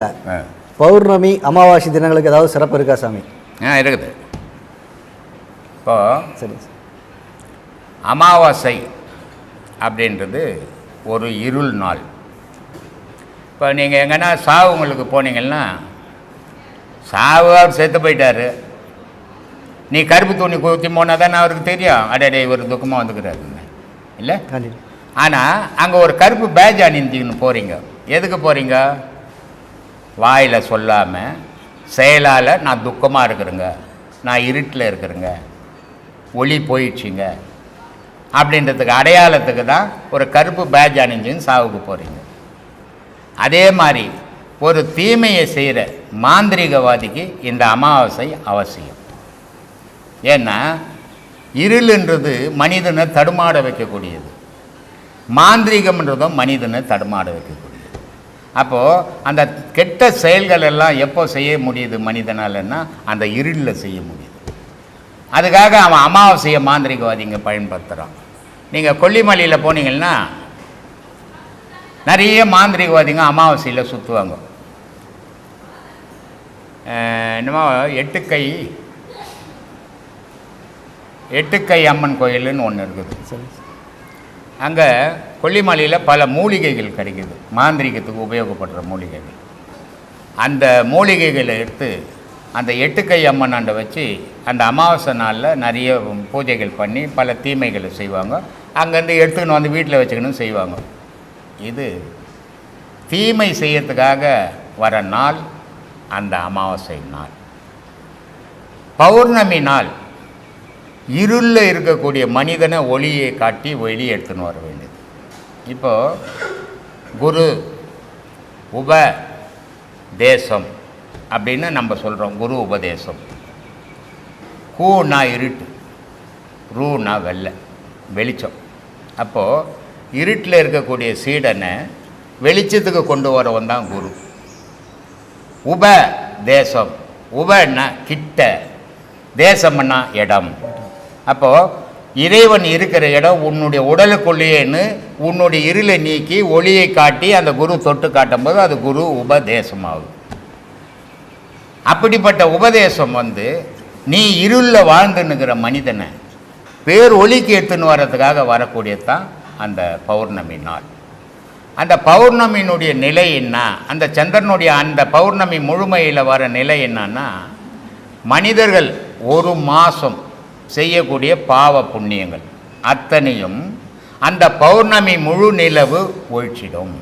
ஆ. பௌர்ணமி அமாவாசை தினங்களுக்கு ஏதாவது சிறப்பு இருக்கா சாமி? ஆ இருக்குது. இப்போ சரி. அமாவாசை அப்படின்றது ஒரு இருள் நாள். இப்போ நீங்கள் எங்கன்னா சாவுங்களுக்கு போனீங்கன்னா சாவு அவர் செத்து போயிட்டாரு. நீ கருப்பு துணி குத்தி போனால் தானே அவருக்கு தெரியும். அடடே இவர் துக்கமாக வந்துக்கிறாருன்னு. இல்லை? ஆனால் அங்கே ஒரு கருப்பு பேஜ் அணிஞ்சின்னு போகிறீங்க எதுக்கு போகிறீங்க வாயில் சொல்லாமல் செயலால் நான் துக்கமாக இருக்கிறேங்க. நான் இருட்டில் இருக்கிறேங்க. ஒளி போயிடுச்சுங்க. அப்படின்றதுக்கு அடையாளத்துக்கு தான் ஒரு கருப்பு பேஜ் அணிஞ்சுன்னு சாவுக்கு போகிறீங்க அதே மாதிரி ஒரு தீமையை செய்கிற மாந்திரிகவாதிக்கு இந்த அமாவாசை அவசியம். ஏன்னா இருளுன்றது மனிதனை தடுமாட வைக்கக்கூடியது. மாந்திரிகம்ன்றதும் மனிதனை தடுமாட வைக்கக்கூடியது. அப்போது அந்த கெட்ட செயல்கள் எல்லாம் எப்போ செய்ய முடியுது மனிதனாலன்னா அந்த இருளில் செய்ய முடியுது. அதுக்காக அவன் அமாவாசையை மாந்திரிகவாதிங்க பயன்படுத்துகிறான் நீங்கள் கொல்லிமலையில் போனீங்கன்னா நிறைய மாந்திரிகவாதிங்க அமாவாசையில் சுற்றுவாங்க என்னமோ எட்டுக்கை எட்டுக்கை அம்மன் கோயிலுன்னு ஒன்று இருக்குது. சரி. அங்கே கொல்லிமலையில் பல மூலிகைகள் கிடைக்குது. மாந்திரிகத்துக்கு உபயோகப்படுற மூலிகைகள். அந்த மூலிகைகளை எடுத்து அந்த எட்டுக்கை அம்மனாண்ட வச்சு அந்த அமாவாசை நாளில் நிறைய பூஜைகள் பண்ணி பல தீமைகளை செய்வாங்க. அங்கேருந்து எடுத்துக்கின்னு வந்து வீட்டில் வச்சுக்கணும் செய்வாங்க. இது தீமை செய்யறதுக்காக வர நாள் அந்த அமாவாசை நாள். பௌர்ணமி நாள். இருளில் இருக்கக்கூடிய மனிதனை ஒளியை காட்டி வெளியே எடுத்துன்னு வர வேண்டியது. இப்போது குரு உப தேசம் அப்படின்னு நம்ம சொல்கிறோம் குரு உபதேசம். கூனா இருட்டு ரூனா வெள்ளை வெளிச்சம். அப்போது இருட்டில் இருக்கக்கூடிய சீடனை வெளிச்சத்துக்கு கொண்டு வரவன் தான் குரு. உப தேசம். உபன்னா கிட்ட. தேசம்னா இடம். அப்போது இறைவன் இருக்கிற இடம் உன்னுடைய உடலுக்குள்ளேயேன்னு உன்னுடைய இருளை நீக்கி ஒளியை காட்டி அந்த குரு தொட்டு காட்டும்போது அது குரு உபதேசமாகும் அப்படிப்பட்ட உபதேசம் வந்து நீ இருளில் வாழ்ந்துன்னுக்கிற மனிதனை பேர் ஒளிக்கு எடுத்துன்னு வர்றதுக்காக வரக்கூடியது தான் அந்த பௌர்ணமி நாள். அந்த பௌர்ணமியினுடைய நிலை என்ன? அந்த சந்திரனுடைய அந்த பௌர்ணமி முழுமையில் வர நிலை என்னன்னா மனிதர்கள் ஒரு மாதம் செய்யக்கூடிய பாவ புண்ணியங்கள். அத்தனையும் அந்த பௌர்ணமி முழு நிலவு ஒழிச்சிடும்.